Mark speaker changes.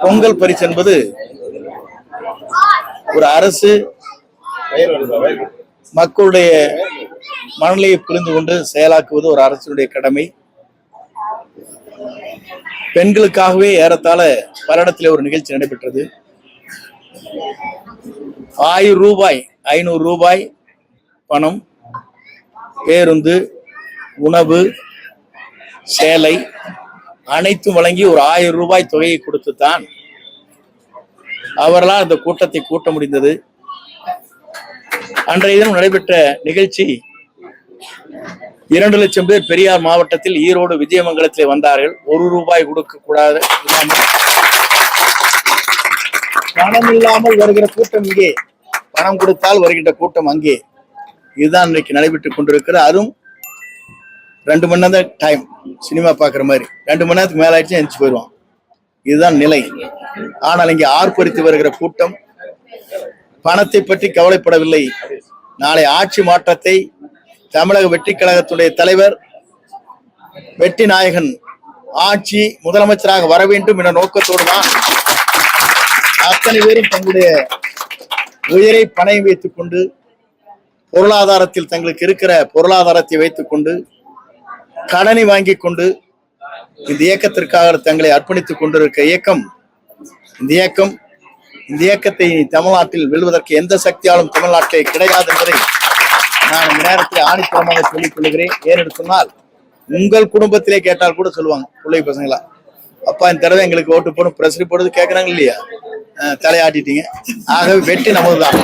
Speaker 1: பொங்கல் பரிசு என்பது ஒரு அரசு மக்களுடைய மனநிலையை புரிந்து கொண்டு செயலாக்குவது ஒரு அரசினுடைய கடமை. பெண்களுக்காகவே ஏறத்தாழ பல்லடத்தில் ஒரு நிகழ்ச்சி நடைபெற்றது. ஆயிரம் ரூபாய் ஐநூறு ரூபாய் பணம் பேருந்து உணவு சேலை அனைத்தும் வழங்கி ஒரு ஆயிரம் ரூபாய் தொகையை கொடுத்துத்தான் அவர்களால் அந்த கூட்டத்தை கூட்ட முடிந்தது. அன்றைய தினம் நடைபெற்ற நிகழ்ச்சி இரண்டு லட்சம் பேர் பெரியார் மாவட்டத்தில் ஈரோடு விஜயமங்கலத்திலே வந்தார்கள். ஒரு ரூபாய் கொடுக்க கூடாது பணம் இல்லாமல் வருகிற கூட்டம் இங்கே. பணம் கொடுத்தால் வருகின்ற கூட்டம் அங்கே. இதுதான் இன்னைக்கு நடைபெற்றுக் கொண்டிருக்கிறது. அதுவும் ரெண்டு மணி நேரம் தான் டைம் சினிமா பார்க்குற மாதிரி. ரெண்டு மணி நேரத்துக்கு மேலே ஆயிடுச்சு எந்திரிச்சு போயிடுவான். இதுதான் நிலை. ஆனால் இங்கே ஆர்ப்பரித்து வருகிற கூட்டம் பணத்தை பற்றி கவலைப்படவில்லை. நாளை ஆட்சி மாற்றத்தை தமிழக வெற்றி கழகத்துடைய தலைவர் வெற்றி நாயகன் ஆட்சி முதலமைச்சராக வர வேண்டும் என்ற நோக்கத்தோடு தான் அத்தனை பேரும் தங்களுடைய உயிரை பணையம் வைத்துக் கொண்டு பொருளாதாரத்தில் தங்களுக்கு இருக்கிற பொருளாதாரத்தை வைத்துக் கொண்டு கடனை வாங்கி கொண்டு இந்த இயக்கத்திற்காக தங்களை அர்ப்பணித்துக் கொண்டிருக்க இயக்கம் இந்த இயக்கம் இந்த இயக்கத்தை தமிழ்நாட்டில் வெல்வதற்கு எந்த சக்தியாலும் தமிழ்நாட்டிலே கிடையாது என்பதை நான் இந்த நேரத்தில் ஆணித்தரமாக சொல்லிக் கொள்கிறேன். ஏனென்று சொன்னால் உங்கள் குடும்பத்திலே கேட்டால் கூட சொல்லுவாங்க பிள்ளை பசங்களா அப்பா இந்த தடவை எங்களுக்கு ஓட்டு போடும் பிரசரி போடுறது கேட்கறாங்க இல்லையா? தலையாட்டிட்டீங்க. ஆகவே வெற்றி நமதுதான்.